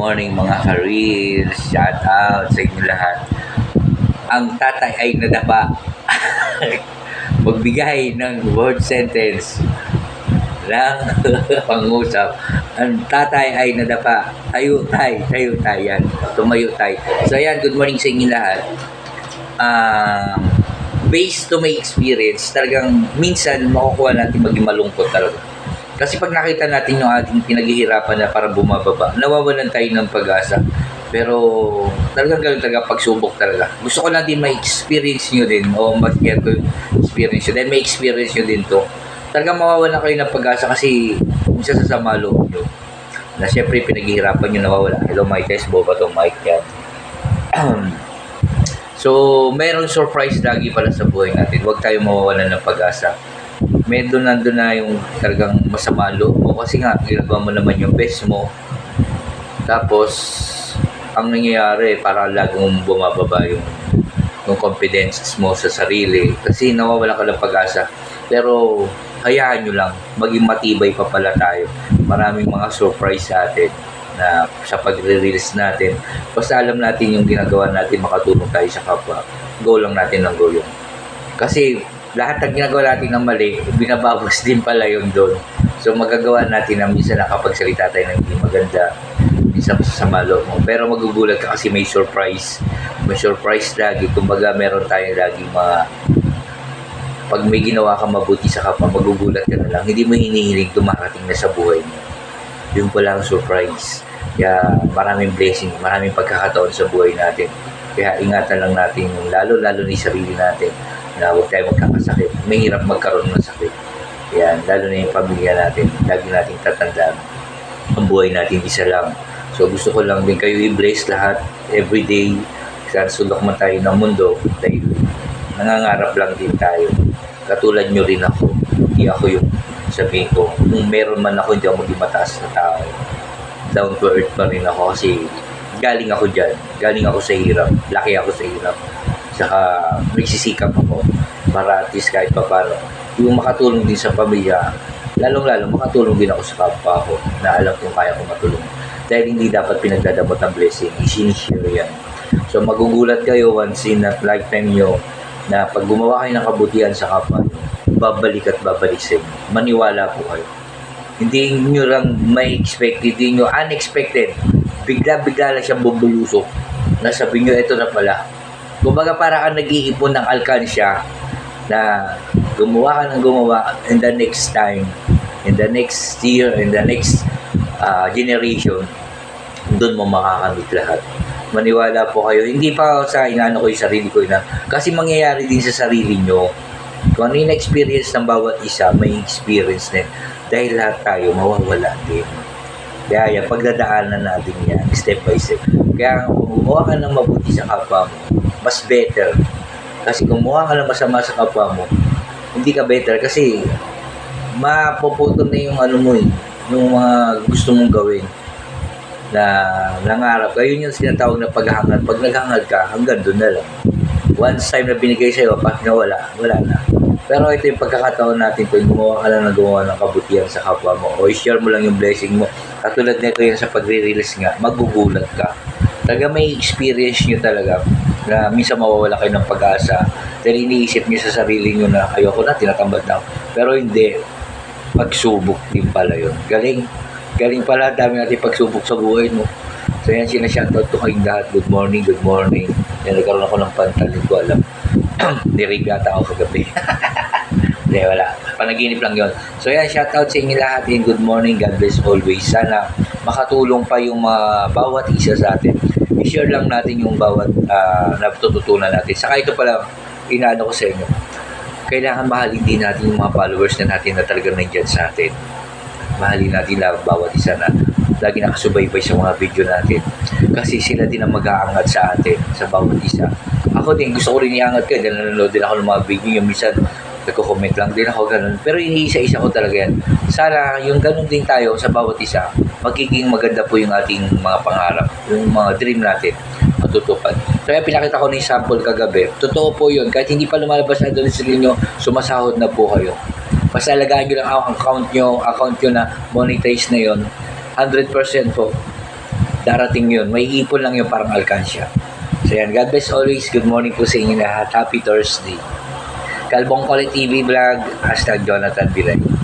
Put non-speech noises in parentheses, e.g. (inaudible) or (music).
Morning mga ka-reels, shout out sa inyo lahat. Ang tatay ay nadapa. (laughs) Magbigay ng word sentence ng pangusap. (laughs) Ang tatay ay nadapa. Tayo tay, tayo tay yan. Tumayo tay. So ayan, good morning sa inyo lahat. Ah, based to my experience, talagang minsan makukuha natin maging malungkot talaga. Kasi pag nakita natin yung ating pinaghihirapan na para bumababa, nawawalan tayo ng pag-asa. Pero talagang ganun talaga pagsubok talaga. Gusto ko lang din ma-experience nyo din o ko yung experience nyo. Then may experience nyo din to. Talagang mawawalan kayo ng pag-asa kasi minsan sa sama loob nyo. Na syempre pinaghihirapan nyo nawawala. Hello Mike, test ba to Mike yan? (clears throat) so, mayroong surprise lagi pala sa buhay natin. Huwag tayo mawawalan ng pag-asa doon nandun na yung talagang masama loob mo. Kasi nga ginagawa mo naman yung best mo. Tapos ang nangyayari para laging bumababa yung yung confidence mo sa sarili. Kasi nawawala ka ng pag-asa. Pero hayaan nyo lang. Maging matibay pa pala tayo. Maraming mga surprise sa atin na sa pagre-release natin. Basta alam natin yung ginagawa natin makatulong tayo sa kapwa. Go lang natin ng go yun. Kasi lahat ng ginagawa natin ng mali, binabawas din pala yun doon. So magagawa natin na minsan nakapagsalita tayo ng hindi maganda, minsan masasama loob mo. Pero magugulat ka kasi may surprise. May surprise lagi. Kumbaga meron tayong lagi mga pag may ginawa ka mabuti sa kapwa, magugulat ka na lang. Hindi mo hinihiling dumarating na sa buhay mo. Yun pala ang surprise. Kaya maraming blessing, maraming pagkakataon sa buhay natin. Kaya ingatan lang natin yung lalo-lalo ni sarili natin na huwag tayo magkakasakit. Mahirap magkaroon ng sakit. Yan, lalo na yung pamilya natin. Lagi nating tatandaan. Ang buhay natin isa lang. So gusto ko lang din kayo i-bless lahat everyday sa sulok man tayo ng mundo dahil nangangarap lang din tayo. Katulad nyo rin ako. Hindi ako yung sabihin ko, kung meron man ako, hindi ako maging mataas na tao. Down to earth pa rin ako kasi galing ako dyan. Galing ako sa hirap. Laki ako sa hirap saka nagsisikap ako para at least kahit pa paano yung makatulong din sa pamilya lalong lalo makatulong din ako sa kapwa ko na alam kong kaya ko matulong dahil hindi dapat pinagdadamot ang blessing isinishare yan. So magugulat kayo once in a lifetime nyo na pag gumawa kayo ng kabutihan sa kapwa babalik at babalik sa inyo. Maniwala po kayo. Hindi nyo lang may expected hindi nyo unexpected. Bigla-bigla lang siyang bubulusok na sabi nyo ito na pala Kumbaga para kang nag-iipon ng alkansya na gumawa ka ng gumawa in the next time, in the next year, in the next uh, generation, doon mo makakamit lahat. Maniwala po kayo. Hindi pa sa inaano ko yung sarili ko na kasi mangyayari din sa sarili nyo. Kung ano yung experience ng bawat isa, may experience din. Dahil lahat tayo mawawala din. Kaya yan, pagdadaanan natin yan, step by step. Kaya kung gumawa ka ng mabuti sa kapwa mo, mas better. Kasi kung mukha ka ng masama sa kapwa mo, hindi ka better kasi mapuputol na yung ano mo eh, yung mga gusto mong gawin na nangarap. Ayun yung sinatawag na paghangad. Pag naghangad ka, hanggang doon na lang. Once time na binigay sa'yo, pag nawala, wala na. Pero ito yung pagkakataon natin kung gumawa ka lang ng gumawa ng kabutihan sa kapwa mo o i-share mo lang yung blessing mo. Katulad nito yan sa pagre-release nga, magugulat ka. Talaga may experience nyo talaga na minsan mawawala kayo ng pag-asa dahil iniisip nyo sa sarili nyo na ayoko na, tinatambad na. Pero hindi, pagsubok din pala yun. Galing, galing pala, dami natin pagsubok sa buhay mo. So yan, sinashoutout ko kayong lahat. Good morning, good morning. Yan, nagkaroon ako ng pantal, hindi ko alam. (clears throat) Nirib yata ako kagabi. (laughs) Hindi, wala. Panaginip lang yon. So yan, shoutout sa inyo lahat and good morning. God bless always. Sana makatulong pa yung mga bawat isa sa atin. I-share lang natin yung bawat uh, natututunan natin. Saka ito pala, inaano ko sa inyo. Kailangan mahalin din natin yung mga followers na natin na talagang nandyan sa atin. Mahalin natin lang bawat isa na lagi nakasubaybay sa mga video natin. Kasi sila din ang mag-aangat sa atin, sa bawat isa. Ako din, gusto ko rin iangat ka. Dahil nanonood din ako ng mga video. Yung minsan, nagko-comment lang din ako ganun. Pero iniisa-isa ko talaga yan. Sana yung ganun din tayo sa bawat isa, magiging maganda po yung ating mga pangarap, yung mga dream natin matutupad. Kaya pinakita ko ng sample kagabi. Totoo po yun. Kahit hindi pa lumalabas na doon sa inyo, sumasahod na po kayo. Basta alagaan nyo lang ang account nyo, account nyo na monetize na yon 100% po. darating yun. May ipon lang yung parang alkansya. So yan, God bless always. Good morning po sa inyo lahat. Happy Thursday. Kalbong Quality TV Vlog, hashtag Jonathan Bilay.